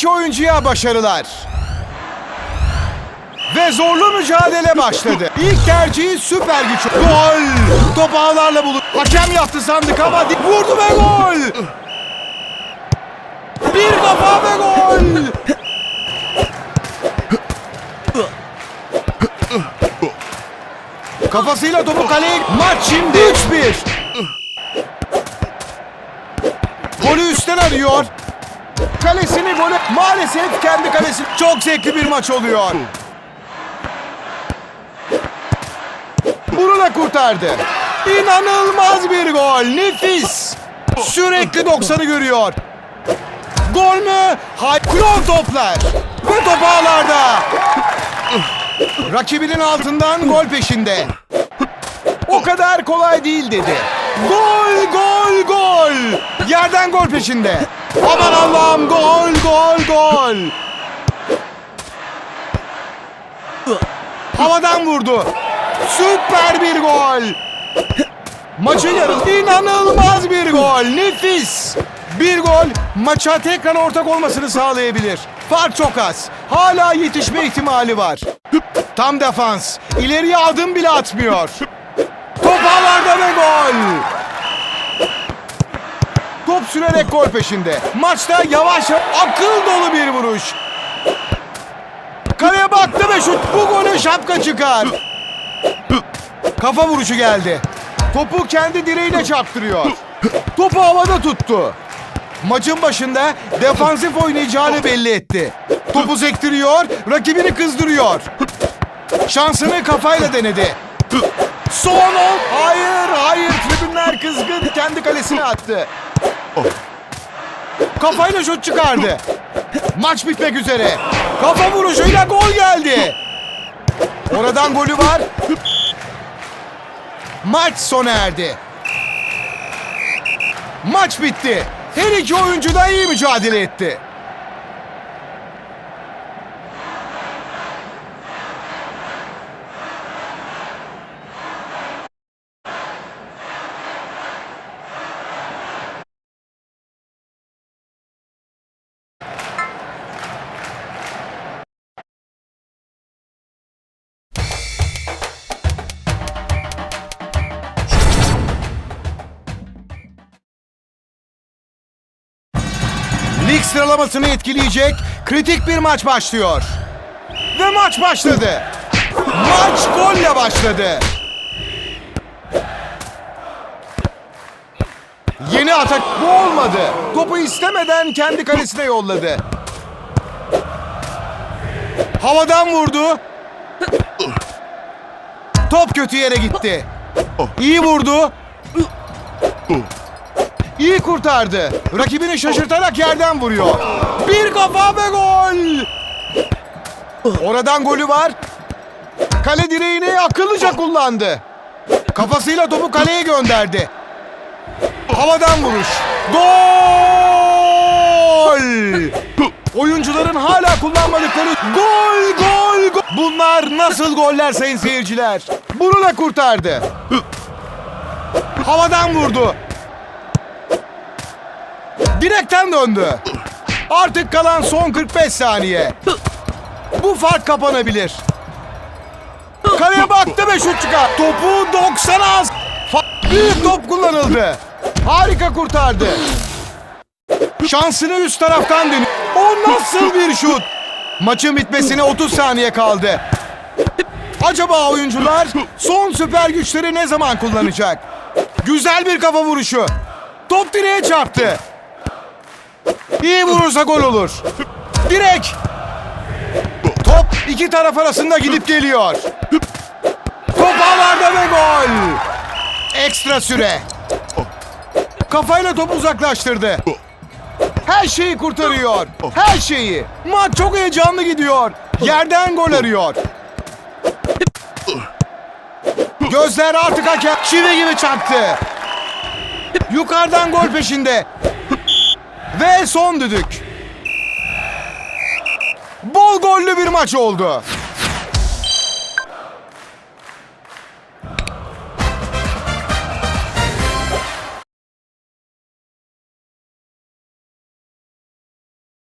iki oyuncuya başarılar. Ve zorlu mücadele başladı. İlk tercihi süper güç. Gol! Top ağlarla bulur. Hakem yaptı sandık ama vurdu ve gol! Bir kafa ve gol! Kafasıyla topu kaleye... Maç şimdi 3-1. Golü üstten arıyor. Kalesini gole... Maalesef kendi kalesi. Çok zevkli bir maç oluyor. Bunu da kurtardı. İnanılmaz bir gol. Nefis. Sürekli 90'ı görüyor. Gol mü? Hayır. Klon toplar. Ve top ağlarda. Rakibinin altından gol peşinde. O kadar kolay değil dedi. Gol, gol, gol. Yerden gol peşinde. Aman Allah'ım gol, gol, gol. Havadan vurdu. Süper bir gol. Maçın yarısı inanılmaz bir gol. Nefis. Bir gol maça tekrar ortak olmasını sağlayabilir. Fark çok az. Hala yetişme ihtimali var. Tam defans. İleriye adım bile atmıyor. Top ağlarda ve gol. Sürerek gol peşinde. Maçta yavaş akıl dolu bir vuruş. Kaleye baktı ve şut. Bu golü şapka çıkar. Kafa vuruşu geldi. Topu kendi direğine çarptırıyor. Topu havada tuttu. Maçın başında defansif oynayacağını belli etti. Topu sektiriyor, rakibini kızdırıyor. Şansını kafayla denedi. Son ol. Hayır, hayır. Tribünler kızgın. Kendi kalesine attı. Kafayla şut çıkardı. Maç bitmek üzere. Kafa vuruşuyla gol geldi. Oradan golü var. Maç sona erdi. Maç bitti. Her iki oyuncu da iyi mücadele etti. Lig sıralamasını etkileyecek kritik bir maç başlıyor. Ve maç başladı. Maç golle başladı. Yeni atak bu olmadı. Topu istemeden kendi kalesine yolladı. Havadan vurdu. Top kötü yere gitti. İyi vurdu. İyi kurtardı. Rakibini şaşırtarak yerden vuruyor. Bir kafa ve gol. Oradan golü var. Kale direğini akıllıca kullandı. Kafasıyla topu kaleye gönderdi. Havadan vuruş. Gol! Oyuncuların hala kullanmadıkları gol gol gol. Bunlar nasıl goller sayın seyirciler? Bunu da kurtardı. Havadan vurdu. Direkten döndü. Artık kalan son 45 saniye. Bu fark kapanabilir. Kaleye baktı ve şut çıkar. Topu 90 az. Büyük top kullanıldı. Harika kurtardı. Şansını üst taraftan dönüyor. O nasıl bir şut? Maçın bitmesine 30 saniye kaldı. Acaba oyuncular son süper güçleri ne zaman kullanacak? Güzel bir kafa vuruşu. Top direğe çarptı. İyi vurursa gol olur. Direk. Top iki taraf arasında gidip geliyor. Top ağlarda ve gol. Ekstra süre. Kafayla topu uzaklaştırdı. Her şeyi kurtarıyor. Her şeyi. Maç çok heyecanlı gidiyor. Yerden gol arıyor. Gözler artık hakem çivi gibi çaktı. Yukarıdan gol peşinde. Ve son düdük. Bol gollü bir maç oldu.